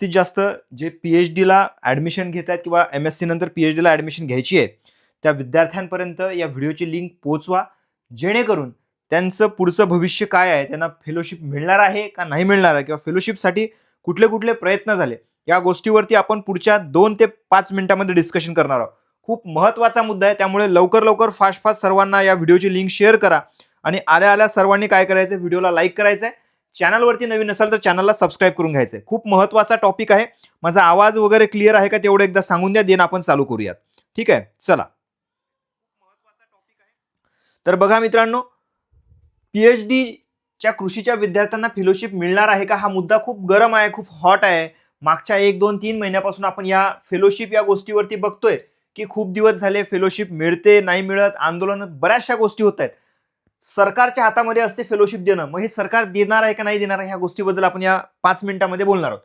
जास्तीत जास्त J P H डीला ॲडमिशन घेत आहेत किंवा एम एस सी नंतर पी एच डीला ॲडमिशन घ्यायची आहे त्या विद्यार्थ्यांपर्यंत या व्हिडिओची लिंक पोचवा जेणेकरून त्यांचं पुढचं भविष्य काय आहे त्यांना फेलोशिप मिळणार आहे का नाही मिळणार आहे किंवा फेलोशिपसाठी कुठले कुठले प्रयत्न झाले या गोष्टीवरती आपण पुढच्या दोन ते पाच मिनिटांमध्ये डिस्कशन करणार आहोत. खूप महत्त्वाचा मुद्दा आहे त्यामुळे लवकर लवकर फास्ट फास्ट सर्वांना या व्हिडिओची लिंक शेअर करा आणि आल्या आल्या सर्वांनी काय करायचं व्हिडिओला लाईक करायचं आहे चॅनलवरती नवीन असाल तर चॅनलला सबस्क्राईब करून घ्यायचं आहे. खूप महत्त्वाचा टॉपिक आहे. माझा आवाज वगैरे क्लिअर आहे का तेवढं एकदा सांगून द्या देन आपण चालू करूयात. ठीक आहे? चला. तर बघा मित्रांनो पी एच डीच्या कृषीच्या विद्यार्थ्यांना फेलोशिप मिळणार आहे का? हा मुद्दा खूप गरम आहे खूप हॉट आहे. मागच्या एक दोन तीन महिन्यापासून आपण या फेलोशिप या गोष्टीवरती बघतोय की खूप दिवस झाले फेलोशिप मिळते नाही मिळत आंदोलन बऱ्याचशा गोष्टी होत आहेत. सरकारच्या हातामध्ये असते फेलोशिप देणं. मग हे सरकार देणार आहे का नाही देणार आहे ह्या गोष्टीबद्दल आपण या पाच मिनिटांमध्ये बोलणार आहोत.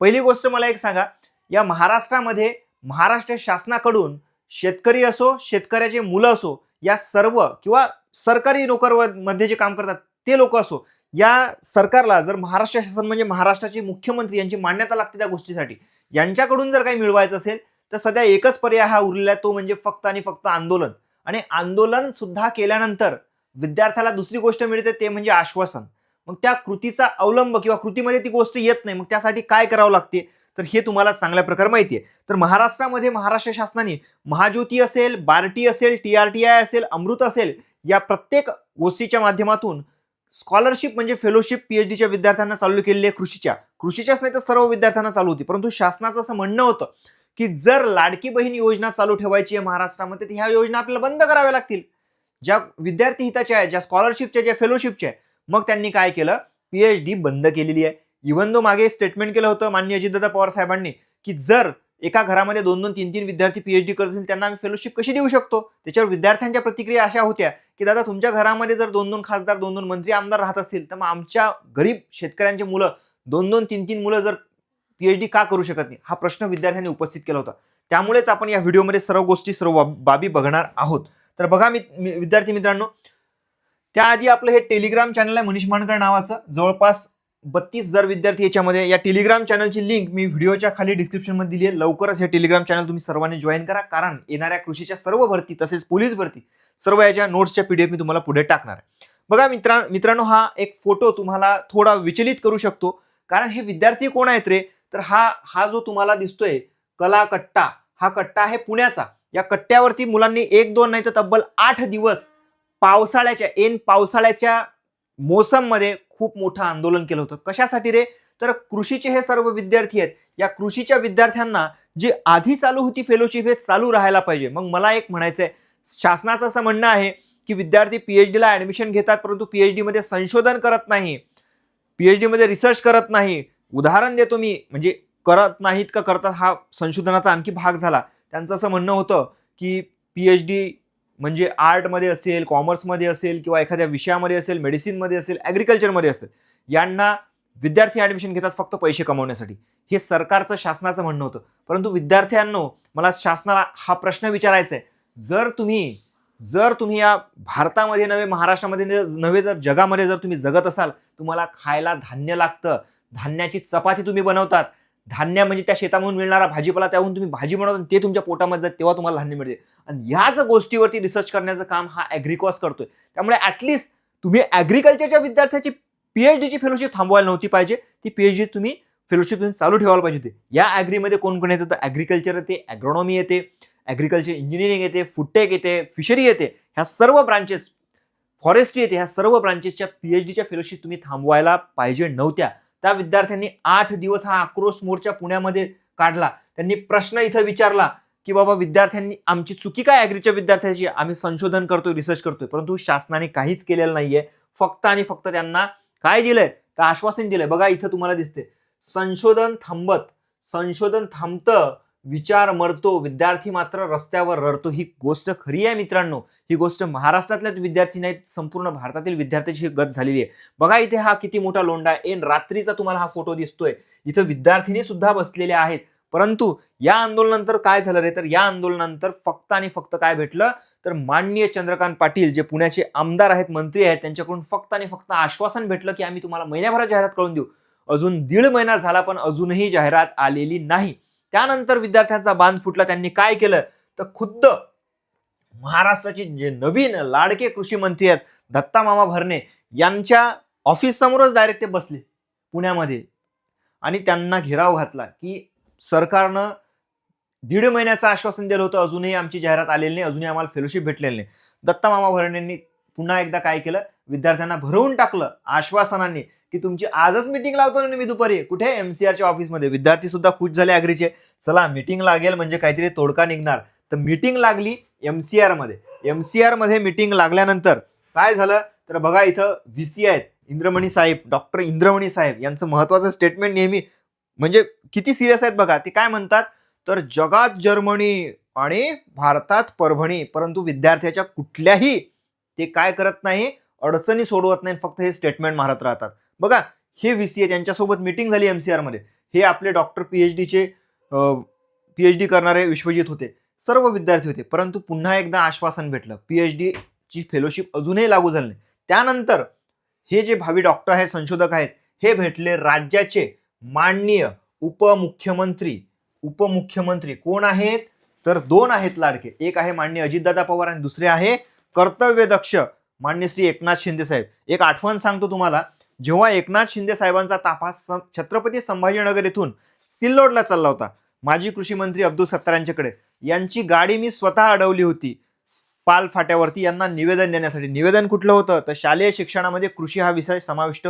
पहिली गोष्ट मला एक सांगा. या महाराष्ट्रामध्ये महाराष्ट्र शासनाकडून शेतकरी असो शेतकऱ्याचे मुलं असो या सर्व किंवा सरकारी नोकरमध्ये जे काम करतात ते लोक असो या सरकारला जर महाराष्ट्र शासन म्हणजे महाराष्ट्राचे मुख्यमंत्री यांची मान्यता लागते त्या गोष्टीसाठी यांच्याकडून जर काही मिळवायचं असेल तर सध्या एकच पर्याय हा उरलेला आहे तो म्हणजे फक्त आणि फक्त आंदोलन. आणि आंदोलन सुद्धा केल्यानंतर विद्यार्थ्याला दुसरी गोष्ट मिळते ते म्हणजे आश्वासन. मग त्या कृतीचा अवलंब किंवा कृतीमध्ये ती गोष्ट येत नाही मग त्यासाठी काय करावं लागते? तर हे तुम्हाला चांगल्या प्रकारे माहिती आहे तर महाराष्ट्रामध्ये महाराष्ट्र शासनाने महाज्योती असेल बार्टी असेल टी आर टी आय असेल अमृत असेल या प्रत्येक गोष्टीच्या माध्यमातून स्कॉलरशिप म्हणजे फेलोशिप पीएच डीच्या विद्यार्थ्यांना चालू केलेली आहे कृषीच्या. कृषीच्याच नाही तर सर्व विद्यार्थ्यांना चालू होती. परंतु शासनाचं असं म्हणणं होतं की जर लाडकी बहीण योजना चालू ठेवायची आहे महाराष्ट्रामध्ये तर ह्या योजना आपल्याला बंद कराव्या लागतील. ज्या विद्यार्थी हिताच्या आहेत ज्या स्कॉलरशिपच्या ज्या फेलोशिपच्या आहे मग त्यांनी काय केलं? पीएच डी बंद केलेली आहे. इव्हन दो मागे स्टेटमेंट केलं होतं माननीय अजितदादा पवार साहेबांनी की जर एका घरामध्ये दोन दोन तीन तीन विद्यार्थी पीएचडी करत असेल त्यांना आम्ही फेलोशिप कशी देऊ शकतो? त्याच्यावर विद्यार्थ्यांच्या प्रतिक्रिया अशा होत्या की दादा तुमच्या घरामध्ये जर दोन दोन खासदार दोन दोन मंत्री आमदार राहत असतील तर मग आमच्या गरीब शेतकऱ्यांची मुलं दोन दोन तीन तीन मुलं जर पीएचडी का करू शकत नाही? हा प्रश्न विद्यार्थ्यांनी उपस्थित केला होता. त्यामुळेच आपण या व्हिडिओमध्ये सर्व गोष्टी सर्व बाब- बाबी बघणार आहोत. तर बघा मी विद्यार्थी मित्रांनो त्याआधी आपलं हे टेलिग्राम चॅनल आहे मनीष मानकर नावाचं. जवळपास बत्तीस हजार विद्यार्थी याच्यामध्ये या टेलिग्राम चॅनलची लिंक मी व्हिडिओच्या खाली डिस्क्रिप्शनमध्ये दिली आहे लवकरच हे टेलिग्राम चॅनल तुम्ही सर्वांनी जॉईन करा. कारण येणाऱ्या कृषीच्या सर्व भरती तसेच पोलीस भरती सर्व याच्या नोट्सच्या पीडीएफ मी तुम्हाला पुढे टाकणार आहे. बघा मित्रा मित्रांनो हा एक फोटो तुम्हाला थोडा विचलित करू शकतो. कारण हे विद्यार्थी कोण आहेत रे? तर हा हा जो तुम्हाला दिसतोय कला कट्टा हा कट्टा आहे पुण्याचा. या कट्ट्यावरती मुलांनी एक दोन नाही तर तब्बल आठ दिवस पावसाळ्याच्या एन पावसाळ्याच्या मोसममध्ये खूप मोठं आंदोलन केलं होतं. कशासाठी रे? तर कृषीचे हे सर्व विद्यार्थी आहेत. या कृषीच्या विद्यार्थ्यांना जी आधी चालू होती फेलोशिप हे चालू राहायला पाहिजे. मग मला एक म्हणायचं आहे शासनाचं असं म्हणणं आहे की विद्यार्थी पीएचडीला ॲडमिशन घेतात परंतु पी एच डीमध्ये संशोधन करत नाही. पी एच डीमध्ये रिसर्च करत नाही. उदाहरण देतो मी. म्हणजे करत नाहीत का करतात हा संशोधनाचा आणखी भाग झाला. त्यांचं असं म्हणणं होतं की पी एच डी म्हणजे आर्टमध्ये असेल कॉमर्समध्ये असेल किंवा एखाद्या विषयामध्ये असेल मेडिसिनमध्ये असेल ॲग्रिकल्चरमध्ये असेल यांना विद्यार्थी ॲडमिशन घेतात फक्त पैसे कमवण्यासाठी. हे सरकारचं शासनाचं म्हणणं होतं. परंतु विद्यार्थ्यांनो मला शासनाला हा प्रश्न विचारायचा आहे जर तुम्ही जर तुम्ही या भारतामध्ये नव्हे महाराष्ट्रामध्ये नव्हे जर जगामध्ये जर तुम्ही जगत असाल तुम्हाला खायला धान्य लागतं. धान्याची चपाती तुम्ही बनवतात. धान्य म्हणजे त्या शेतामधून मिळणारा भाजीपाला त्याहून तुम्ही भाजी बनवता ते तुमच्या पोटामध्ये जात तेव्हा तुम्हाला धान्य मिळते. आणि ह्याच गोष्टीवरती रिसर्च करण्याचं काम हा ॲग्रिकॉस करतोय. त्यामुळे ॲटलिस्ट तुम्ही ॲग्रिकल्चरच्या विद्यार्थ्याची पीएचडीची फेलोशिप थांबवायला नव्हती पाहिजे. ती पीएचडी तुम्ही फेलोशिप तुम्ही चालू ठेवायला पाहिजे होती. या ॲग्रीमध्ये कोण कोण येतं? तर ॲग्रिकल्चर येते ॲग्रॉनॉमी येते ॲग्रिकल्चर इंजिनिअरिंग येते फुडटेक येते फिशरी येते. ह्या सर्व ब्रांचेस फॉरेस्ट्री येते. ह्या सर्व ब्रांचेसच्या पीएचडीच्या फेलोशिप तुम्ही थांबवायला पाहिजे नव्हत्या. त्या विद्यार्थ्यांनी आठ दिवस हा आक्रोश मोर्चा पुण्यामध्ये काढला. त्यांनी प्रश्न इथं विचारला की बाबा विद्यार्थ्यांनी आमची चुकी काय ॲग्रीच्या विद्यार्थ्याची? आम्ही संशोधन करतोय रिसर्च करतोय परंतु शासनाने काहीच केलेलं नाहीये. फक्त आणि फक्त त्यांना काय दिलंय? तर आश्वासन दिलंय. बघा इथं तुम्हाला दिसते संशोधन थांबत संशोधन थांबतं विचार मरतो विद्यार्थी मात्र रस्त्यावर रडतो. ही गोष्ट खरी आहे मित्रांनो. ही गोष्ट महाराष्ट्रातल्याच विद्यार्थी नाहीत संपूर्ण भारतातील विद्यार्थ्याची गत झालेली आहे. बघा इथे हा किती मोठा लोंडा आहे. एन रात्रीचा तुम्हाला हा फोटो दिसतोय. इथं विद्यार्थिनी सुद्धा बसलेल्या आहेत. परंतु या आंदोलनानंतर काय झालं रे? तर या आंदोलनानंतर फक्त आणि फक्त काय भेटलं? तर माननीय चंद्रकांत पाटील जे पुण्याचे आमदार आहेत मंत्री आहेत त्यांच्याकडून फक्त आणि फक्त आश्वासन भेटलं की आम्ही तुम्हाला महिन्याभरात जाहिरात करून देऊ. अजून दीड महिना झाला पण अजूनही जाहिरात आलेली नाही. त्यानंतर विद्यार्थ्यांचा बांध फुटला. त्यांनी काय केलं? तर खुद्द महाराष्ट्राचे जे नवीन लाडके कृषी मंत्री आहेत दत्ता मामा भरणे यांच्या ऑफिस समोरच डायरेक्ट ते बसले पुण्यामध्ये. आणि त्यांना घेराव घातला की सरकारनं दीड महिन्याचं आश्वासन दिलं होतं अजूनही आमची जाहिरात आलेली नाही अजूनही आम्हाला फेलोशिप भेटलेली नाही. दत्ता मामा भरणेंनी पुन्हा एकदा काय केलं? विद्यार्थ्यांना भरवून टाकलं आश्वासनांनी. की तुमची आजच मिटिंग लावतो ना मी दुपारी. कुठे? एम सी आरच्या ऑफिसमध्ये विद्यार्थी सुद्धा खुश झाले अग्रीचे चला मिटिंग लागेल म्हणजे काहीतरी तोडका निघणार. तर मिटिंग लागली एम सी आरमध्ये एम सी आरमध्ये मिटिंग लागल्यानंतर काय झालं? तर बघा इथं व्ही सी आहेत. इंद्रमणी साहेब डॉक्टर इंद्रमणी साहेब यांचं महत्वाचं स्टेटमेंट नेहमी म्हणजे किती सिरियस आहेत बघा. ते काय म्हणतात? तर जगात जर्मनी आणि भारतात परभणी परंतु विद्यार्थ्याच्या कुठल्याही ते काय करत नाही अडचणी सोडवत नाही फक्त हे स्टेटमेंट मारत राहतात. बघा हे व्ही सी त्यांच्यासोबत मिटिंग झाली एम सी आरमध्ये हे आपले डॉक्टर पी एच डीचे पी एच डी करणारे विश्वजित होते. सर्व विद्यार्थी होते. परंतु पुन्हा एकदा आश्वासन भेटलं. पी एच डीची फेलोशिप अजूनही लागू झाली नाही. त्यानंतर हे जे भावी डॉक्टर आहेत संशोधक आहेत हे भेटले राज्याचे माननीय उपमुख्यमंत्री. उपमुख्यमंत्री कोण आहेत? तर दोन आहेत लाडके. एक आहे मान्य अजितदादा पवार आणि दुसरे आहे कर्तव्यदक्ष मान्य श्री एकनाथ शिंदे साहेब. एक आठवण सांगतो तुम्हाला. जेव्हा एकनाथ शिंदे साहेबांचा ताफा सं- छत्रपती संभाजीनगर येथून सिल्लोडला चालला होता माजी कृषी मंत्री अब्दुल सत्तार यांच्याकडे यांची गाडी मी स्वतः अडवली होती. पाल फाट्यावरती यांना निवेदन देण्यासाठी. निवेदन कुठलं होतं? तर शालेय शिक्षणामध्ये कृषी हा विषय समाविष्ट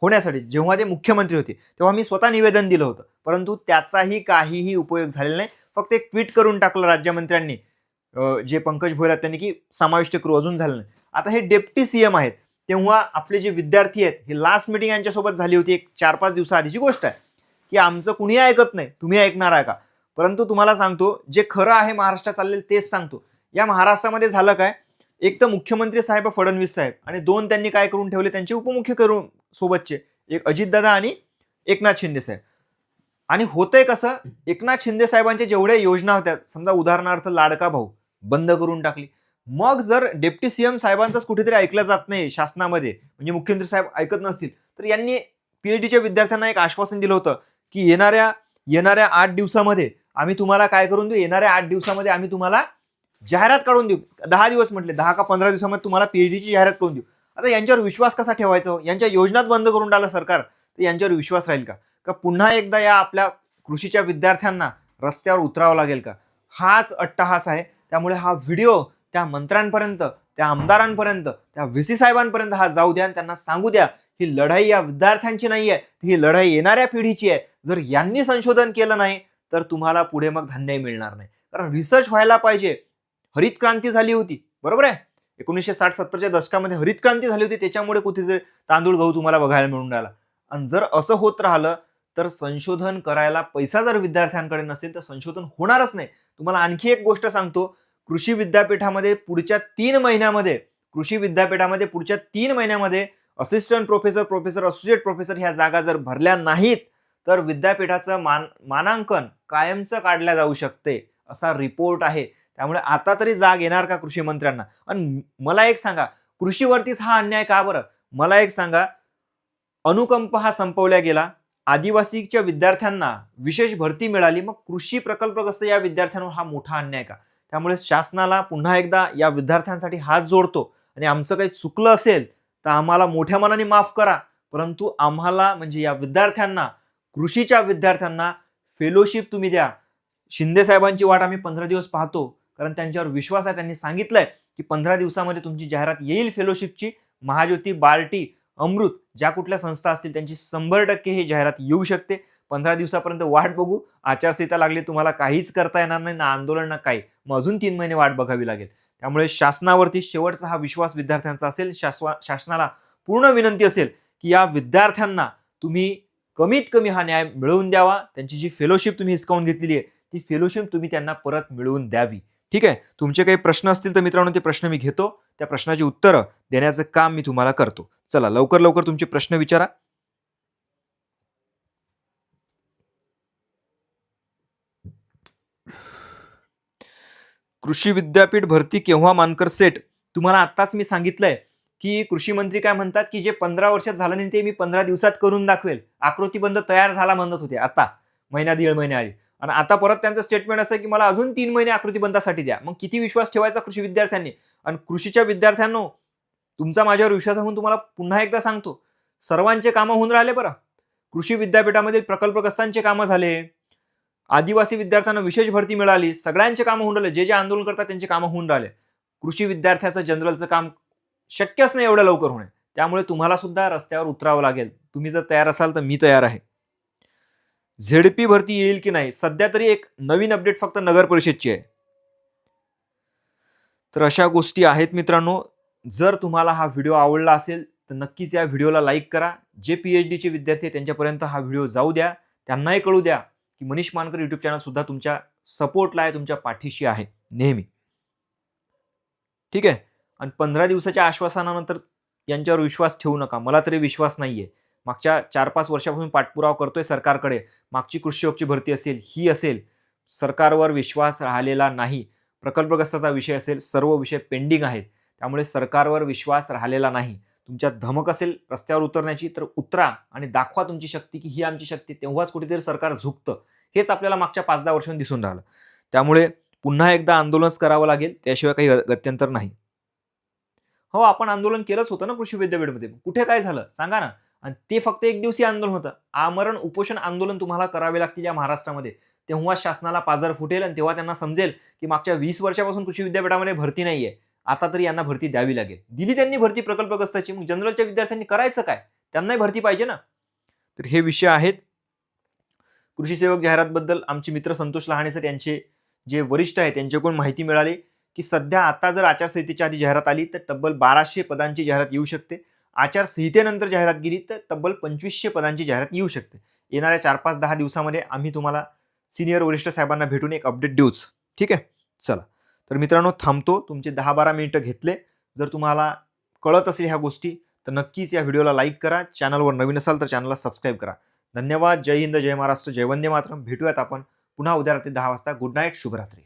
होण्यासाठी. जेव्हा ते मुख्यमंत्री होते तेव्हा मी स्वतः निवेदन दिलं होतं. परंतु त्याचाही काहीही उपयोग झालेला नाही. फक्त एक ट्विट करून टाकलं राज्यमंत्र्यांनी जे पंकज भोयर त्यांनी की समाविष्ट करू. अजून झालं नाही. आता हे डेप्टी सीएम आहेत. तेव्हा आपले जे विद्यार्थी आहेत हे लास्ट मिटिंग यांच्यासोबत झाली होती एक चार पाच दिवसाआधीची गोष्ट आहे की आमचं कुणी ऐकत नाही तुम्ही ऐकणार आहे का? परंतु तुम्हाला सांगतो जे खरं आहे महाराष्ट्रात चाललेलं तेच सांगतो. या महाराष्ट्रामध्ये झालं काय एक तर मुख्यमंत्री साहेब फडणवीस साहेब आणि दोन त्यांनी काय करून ठेवले त्यांचे उपमुख्य करून सोबतचे एक अजितदादा आणि एकनाथ शिंदे साहेब. आणि होतंय कसं एकनाथ शिंदे साहेबांच्या जेवढ्या योजना होत्या समजा उदाहरणार्थ लाडका भाऊ बंद करून टाकली. मग जर डेप्टी सीएम साहेबांचाच कुठेतरी ऐकलं जात नाही शासनामध्ये म्हणजे मुख्यमंत्री साहेब ऐकत नसतील तर यांनी पीएचडीच्या विद्यार्थ्यांना एक आश्वासन दिलं होतं की येणाऱ्या येणाऱ्या आठ दिवसामध्ये आम्ही तुम्हाला काय करून देऊ? येणाऱ्या आठ दिवसामध्ये आम्ही तुम्हाला जाहिरात काढून देऊ. दहा दिवस म्हटले दहा का पंधरा दिवसामध्ये तुम्हाला पीएचडीची जाहिरात करून देऊ. आता यांच्यावर विश्वास कसा ठेवायचा हो? यांच्या योजनाच बंद करून टाकलं सरकार तर यांच्यावर विश्वास राहील का? का पुन्हा एकदा या आपल्या कृषीच्या विद्यार्थ्यांना रस्त्यावर उतरावं लागेल का? हाच अट्टहास आहे. त्यामुळे हा व्हिडिओ त्या मंत्र्यांपर्यंत त्या आमदारांपर्यंत त्या व्ही सी साहेबांपर्यंत हा जाऊ द्या आणि त्यांना सांगू द्या ही लढाई या विद्यार्थ्यांची नाही आहे ही लढाई येणाऱ्या पिढीची आहे. जर यांनी संशोधन केलं नाही तर तुम्हाला पुढे मग धान्य मिळणार नाही. कारण रिसर्च व्हायला पाहिजे. हरित क्रांती झाली होती. बरोबर आहे? एकोणीसशे साठ सत्तरच्या दशकामध्ये हरित क्रांती झाली होती त्याच्यामुळे कुठेतरी तांदूळ गहू तुम्हाला बघायला मिळून राहिला. आणि जर असं होत राहिलं तर संशोधन करायला पैसा जर विद्यार्थ्यांकडे नसेल तर संशोधन होणारच नाही. तुम्हाला आणखी एक गोष्ट सांगतो. कृषी विद्यापीठामध्ये पुढच्या तीन महिन्यामध्ये कृषी विद्यापीठामध्ये पुढच्या तीन महिन्यामध्ये assistant professor professor associate professor ह्या जागा जर भरल्या नाहीत तर विद्यापीठाचं मान मानांकन कायमचं काढल्या जाऊ शकते असा रिपोर्ट आहे. त्यामुळे आता तरी जाग येणार का कृषी मंत्र्यांना? आणि मला एक सांगा कृषीवरतीच हा अन्याय का बरं? मला एक सांगा अनुकंप हा संपवला गेला आदिवासीच्या विद्यार्थ्यांना विशेष भरती मिळाली मग कृषी प्रकल्पग्रस्त या विद्यार्थ्यांवर हा मोठा अन्याय का? त्यामुळे शासनाला पुन्हा एकदा या विद्यार्थ्यांसाठी हात जोडतो. आणि आमचं काही चुकलं असेल तर आम्हाला मोठ्या मनाने माफ करा. परंतु आम्हाला म्हणजे या विद्यार्थ्यांना कृषीच्या विद्यार्थ्यांना फेलोशिप तुम्ही द्या. शिंदे साहेबांची वाट आम्ही पंधरा दिवस पाहतो. कारण त्यांच्यावर विश्वास आहे. त्यांनी सांगितलंय की पंधरा दिवसामध्ये तुमची जाहिरात येईल फेलोशिपची महाज्योती बार्टी अमृत ज्या कुठल्या संस्था असतील त्यांची शंभर टक्के ही जाहिरात येऊ शकते. पंधरा दिवसापर्यंत वाट बघू. आचारसंहिता लागली तुम्हाला काहीच करता येणार नाही ना आंदोलन ना काही. मग अजून तीन महिने वाट बघावी लागेल. त्यामुळे शासनावरती शेवटचा हा विश्वास विद्यार्थ्यांचा असेल शासवा शासनाला पूर्ण विनंती असेल की या विद्यार्थ्यांना तुम्ही कमीत कमी हा न्याय मिळवून द्यावा. त्यांची जी फेलोशिप तुम्ही हिसकावून घेतलेली आहे ती फेलोशिप तुम्ही त्यांना परत मिळवून द्यावी. ठीक आहे? तुमचे काही प्रश्न असतील तर मित्रांनो ते प्रश्न मी घेतो. त्या प्रश्नाची उत्तरं देण्याचं काम मी तुम्हाला करतो. चला लवकर लवकर तुमचे प्रश्न विचारा. कृषी विद्यापीठ भरती केव्हा मानकर सेट तुम्हाला आत्ताच मी सांगितलंय की कृषी मंत्री काय म्हणतात की जे पंधरा वर्षात झालं नाही ते मी पंधरा दिवसात करून दाखवेल. आकृतीबंध तयार झाला म्हणत होते आता. महिना दीड महिन्या आधी. आणि आता परत त्यांचं स्टेटमेंट असं आहे की मला अजून तीन महिने आकृतीबंधासाठी द्या. मग किती विश्वास ठेवायचा कृषी विद्यार्थ्यांनी? आणि कृषीच्या विद्यार्थ्यांनो तुमचा माझ्यावर विश्वास म्हणून तुम्हाला पुन्हा एकदा सांगतो. सर्वांचे कामं होऊन राहिले बरं. कृषी विद्यापीठामधील प्रकल्पग्रस्तांचे कामं झाले. आदिवासी विद्यार्थ्यांना विशेष भरती मिळाली. सगळ्यांचे कामं होऊन राहिले. जे जे आंदोलन करतात त्यांचे कामं होऊन राहिले. कृषी विद्यार्थ्याचं जनरलचं काम शक्यच नाही एवढं लवकर होणे. त्यामुळे तुम्हाला सुद्धा रस्त्यावर उतरावं लागेल. तुम्ही जर तयार असाल तर मी तयार आहे. झेडपी भरती येईल की नाही? सध्या तरी एक नवीन अपडेट फक्त नगर परिषदची आहे. तर अशा गोष्टी आहेत मित्रांनो. जर तुम्हाला हा व्हिडिओ आवडला असेल तर नक्कीच या व्हिडिओला लाईक करा. जे पी एच डीचे विद्यार्थी त्यांच्यापर्यंत हा व्हिडिओ जाऊ द्या. त्यांनाही कळू द्या. की मनीष मानकर युट्यूब चॅनल सुद्धा तुमच्या सपोर्टला आहे तुमच्या पाठीशी आहे नेहमी. ठीक? आहे आणि पंधरा दिवसाच्या आश्वासनानंतर यांच्यावर विश्वास ठेवू नका. मला तरी विश्वास नाही आहे मागच्या चार पाच वर्षापासून पाठपुरावा करतोय सरकारकडे. मागची कृषीयोगची भरती असेल ही असेल. सरकारवर विश्वास राहिलेला नाही. प्रकल्पग्रस्ताचा विषय असेल सर्व विषय पेंडिंग आहेत. त्यामुळे सरकारवर विश्वास राहिलेला नाही. तुमच्यात धमक असेल रस्त्यावर उतरण्याची तर उतरा आणि दाखवा तुमची शक्ती की ही आमची शक्ती तेव्हाच कुठेतरी सरकार झुकतं. हेच आपल्याला मागच्या पाच दहा वर्षांनी दिसून राहिलं. त्यामुळे पुन्हा एकदा आंदोलनच करावं लागेल. त्याशिवाय काही गत्यंतर नाही. हो आपण आंदोलन केलंच होतं ना कृषी विद्यापीठमध्ये. कुठे काय झालं? सांगा ना. आणि ते फक्त एक दिवसीय आंदोलन होतं. आमरण उपोषण आंदोलन तुम्हाला करावे लागतील या महाराष्ट्रामध्ये. तेव्हा शासनाला पाजर फुटेल आणि तेव्हा त्यांना समजेल की मागच्या वीस वर्षापासून कृषी विद्यापीठामध्ये भरती नाही आहे आता तरी यांना भरती द्यावी लागेल. दिली त्यांनी भरती प्रकल्पग्रस्ताची मग जनरलच्या विद्यार्थ्यांनी करायचं काय? त्यांनाही भरती पाहिजे ना? तर हे विषय आहेत. कृषी सेवक जाहिरातबद्दल आमचे मित्र संतोष लहाणे सर यांचे जे वरिष्ठ आहेत त्यांच्याकडून माहिती मिळाली की सध्या आता जर आचारसंहितेच्या आधी जाहिरात आली तर तब्बल बाराशे पदांची जाहिरात येऊ शकते. आचारसंहितेनंतर जाहिरात गेली तर तब्बल पंचवीसशे पदांची जाहिरात येऊ शकते. येणाऱ्या चार पाच दहा दिवसामध्ये आम्ही तुम्हाला सिनियर वरिष्ठ साहेबांना भेटून एक अपडेट देऊच. ठीक आहे? चला. तर मित्रांनो थांबतो. तुमचे दहा बारा मिनिटं घेतले. जर तुम्हाला कळत असेल ह्या गोष्टी तर नक्कीच या व्हिडिओला लाईक करा. चॅनलवर नवीन असाल तर चॅनलला सबस्क्राईब करा. धन्यवाद. जय हिंद जय महाराष्ट्र जय वंदे मातरम. भेटूयात आपण पुन्हा उद्या रात्री दहा वाजता. गुड नाईट शुभरात्री.